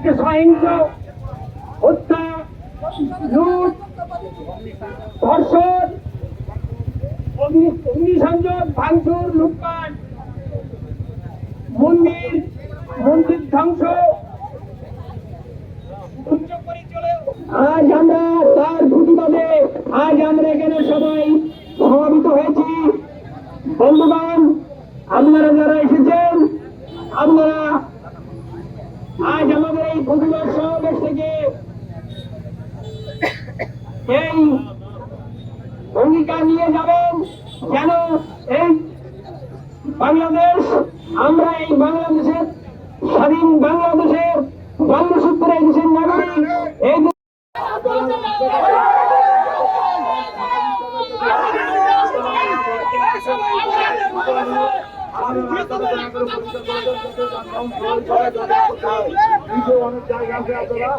একটা সহিংস হত্যা, লুট, ধর্ষণ অগ্নিসংযোগ, ভাঙচুর, লুটপাট, মন্দির মন্দির ধ্বংস। আজ আমরা তার প্রতিবাদে, আজ আমরা এখানে সবাই সমাবেত হয়েছি। বন্ধুগণ, আপনারা যারা এসেছেন, আপনারা আজ আমাদের এই প্রতিবাদ সমাবেশ থেকে এই অঙ্গীকার নিয়ে যাবেন যেন এই বাংলাদেশ, আমরা এই বাংলাদেশের, স্বাধীন বাংলাদেশের বাংলাসূত্রে এই দেশের নাগরিক, এই দে- অনেক জায়গা আছে আপনারা